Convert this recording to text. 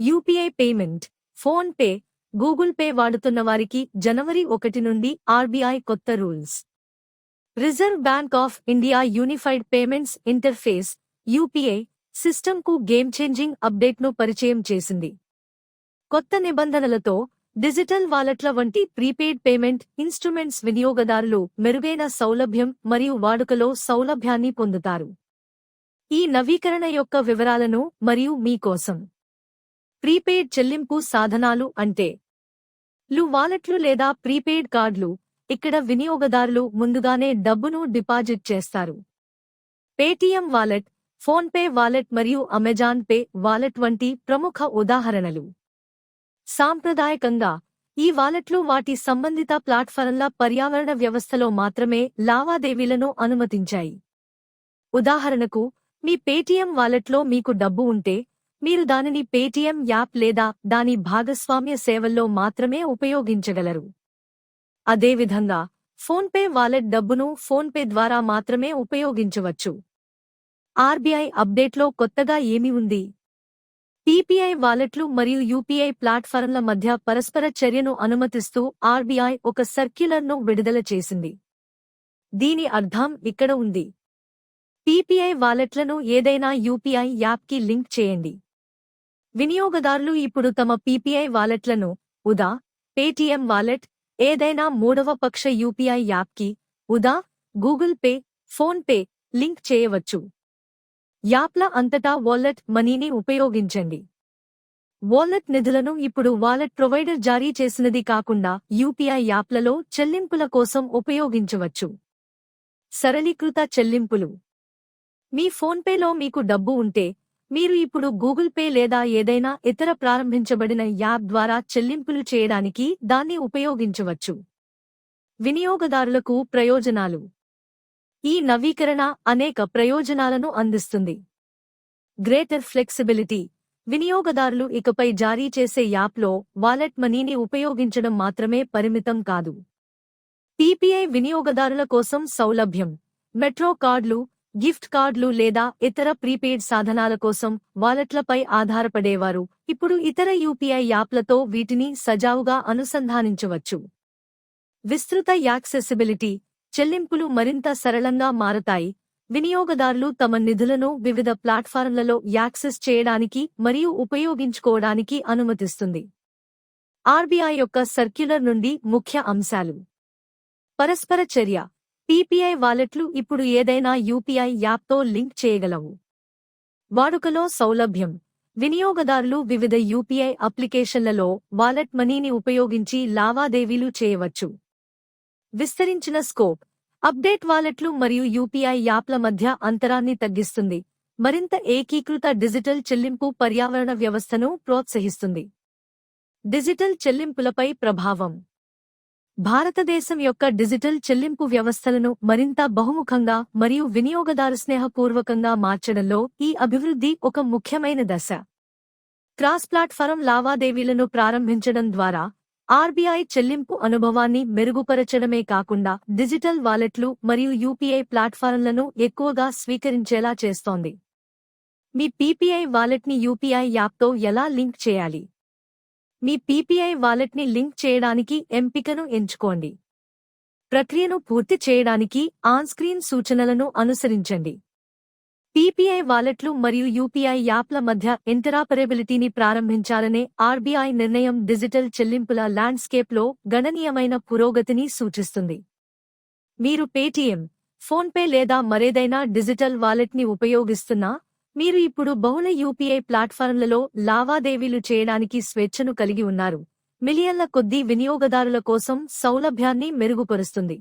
UPI payment PhonePe Google Pay వాడుతున్న వారికి జనవరి ఒకటి నుండి ఆర్బీఐ కొత్త rules. Reserve bank of India unified payments interface UPI సిస్టమ్కు గేమ్ చేంజింగ్ అప్డేట్ను పరిచయం చేసింది. కొత్త నిబంధనలతో డిజిటల్ వాలెట్ల వంటి ప్రీపెయిడ్ పేమెంట్ ఇన్స్ట్రుమెంట్స్ వినియోగదారులు మెరుగైన సౌలభ్యం మరియు వాడుకలో సౌలభ్యాన్ని పొందుతారు. ఈ నవీకరణ యొక్క వివరాలను మరియు మీ కోసం. ప్రీపెయిడ్ చెల్లింపు సాధనాలు అంటే లు వాలెట్లు లేదా ప్రీపెయిడ్ కార్డులు ఇక్కడ వినియోగదారులు ముందుగానే డబ్బును డిపాజిట్ చేస్తారు. పేటీఎం వాలెట్ ఫోన్పే వాలెట్ మరియు అమెజాన్ పే వాలెట్ వంటి ప్రముఖ ఉదాహరణలు. సాంప్రదాయకంగా ఈ వాలెట్లు వాటి సంబంధిత ప్లాట్ఫారంల పర్యావరణ వ్యవస్థలో మాత్రమే లావాదేవీలను అనుమతించాయి. ఉదాహరణకు మీ పేటీఎం వాలెట్లో మీకు డబ్బు ఉంటే మీరు దానిని పేటీఎం యాప్ లేదా దాని భాగస్వామ్య సేవల్లో మాత్రమే ఉపయోగించగలరు. అదేవిధంగా ఫోన్పే వాలెట్ డబ్బును ఫోన్పే ద్వారా మాత్రమే ఉపయోగించవచ్చు. ఆర్బీఐ అప్డేట్లో కొత్తగా ఏమి ఉంది? పీపీఐ వాలెట్లు మరియు యూపీఐ ప్లాట్ఫారంల మధ్య పరస్పర చర్యను అనుమతిస్తూ ఆర్బీఐ ఒక సర్క్యులర్ను విడుదల చేసింది. దీని అర్థం ఇక్కడ ఉంది. పీపీఐ వాలెట్లను ఏదైనా యూపీఐ యాప్కి లింక్ చేయండి. వినియోగదారులు ఇప్పుడు తమ పీపీఐ వాలెట్లను ఉదా పేటీఎం వాలెట్ ఏదైనా మూడవ పక్ష యూపీఐ యాప్కి ఉదా Google Pay PhonePe link చేయవచ్చు. యాప్ల అంతటా వాలెట్ మనీని ఉపయోగించండి. వాలెట్ నిధులను ఇప్పుడు వాలెట్ ప్రొవైడర్ జారీ చేసినది కాకుండా యూపీఐ యాప్లలో చెల్లింపుల కోసం ఉపయోగించవచ్చు. సరళీకృత చెల్లింపులు. మీ ఫోన్పేలో మీకు డబ్బు ఉంటే మీరు ఇప్పుడు గూగుల్ పే లేదా ఏదైనా ఇతర ప్రారంభించబడిన యాప్ ద్వారా చెల్లింపులు చేయడానికి దాన్ని ఉపయోగించవచ్చు. వినియోగదారులకు ప్రయోజనాలు. ఈ నవీకరణ అనేక ప్రయోజనాలను అందిస్తుంది. Greater flexibility. వినియోగదారులు ఇకపై జారీ చేసే యాప్లో వాలెట్ మనీని ఉపయోగించడం మాత్రమే పరిమితం కాదు. టీపీఐ వినియోగదారుల కోసం సౌలభ్యం. మెట్రో కార్డులు గిఫ్ట్ కార్డులు లేదా ఇతర ప్రీపెయిడ్ సాధనాల కోసం వాలెట్లపై ఆధారపడేవారు. ఇప్పుడు ఇతర యూపీఐ యాప్లతో వీటిని సజావుగా అనుసంధానించవచ్చు. విస్తృత యాక్సెసిబిలిటీ చెల్లింపులు మరింత సరళంగా మారతాయి. వినియోగదారులు తమ నిధులను వివిధ ప్లాట్ఫారంలలో యాక్సెస్ చేయడానికి మరియు ఉపయోగించుకోవడానికి అనుమతిస్తుంది. ఆర్బీఐ యొక్క సర్క్యులర్ నుండి ముఖ్య అంశాలు. పరస్పర చర్య. పీపీఐ వాలెట్లు ఇప్పుడు ఏదైనా యూపీఐ యాప్తో లింక్ చేయగలవు. వాడుకలో సౌలభ్యం. వినియోగదారులు వివిధ యూపీఐ అప్లికేషన్లలో వాలెట్ మనీని ఉపయోగించి లావాదేవీలు చేయవచ్చు. విస్తరించిన స్కోప్. అప్డేట్ వాలెట్లు మరియు యూపీఐ యాప్ల మధ్య అంతరాన్ని తగ్గిస్తుంది. మరింత ఏకీకృత డిజిటల్ చెల్లింపు పర్యావరణ వ్యవస్థను ప్రోత్సహిస్తుంది. డిజిటల్ చెల్లింపులపై ప్రభావం. భారతదేశం యొక్క డిజిటల్ చెల్లింపు వ్యవస్థలను మరింత బహుముఖంగా మరియు వినియోగదారు స్నేహపూర్వకంగా మార్చడంలో ఈ అభివృద్ధి ఒక ముఖ్యమైన దశ. క్రాస్ ప్లాట్ఫారం లావాదేవీలను ప్రారంభించడం ద్వారా ఆర్బీఐ చెల్లింపు అనుభవాన్ని మెరుగుపరచడమే కాకుండా డిజిటల్ వాలెట్లు మరియు యూపీఐ ప్లాట్ఫారంలను ఎక్కువగా స్వీకరించేలా చేస్తోంది. మీ పీపీఐ వాలెట్ని యూపీఐ యాప్తో ఎలా లింక్ చేయాలి? మీ పీపీఐ వాలెట్ని లింక్ చేయడానికి ఎంపికను ఎంచుకోండి. ప్రక్రియను పూర్తి చేయడానికి ఆన్ స్క్రీన్ సూచనలను అనుసరించండి. పీపీఐ వాలెట్లు మరియు యూపీఐ యాప్ల మధ్య ఇంటరాపరేబిలిటీని ప్రారంభించాలనే ఆర్బీఐ నిర్ణయం డిజిటల్ చెల్లింపుల ల్యాండ్స్కేప్లో గణనీయమైన పురోగతిని సూచిస్తుంది. మీరు పేటీఎం ఫోన్పే లేదా మరేదైనా డిజిటల్ వాలెట్ని ఉపయోగిస్తున్నా మీరు ఇప్పుడు బహుళ యూపీఐ ప్లాట్ఫారంలలో లావాదేవీలు చేయడానికి స్వేచ్ఛను కలిగి ఉన్నారు. మిలియన్ల కొద్దీ వినియోగదారుల కోసం సౌలభ్యాన్ని మెరుగుపరుస్తుంది.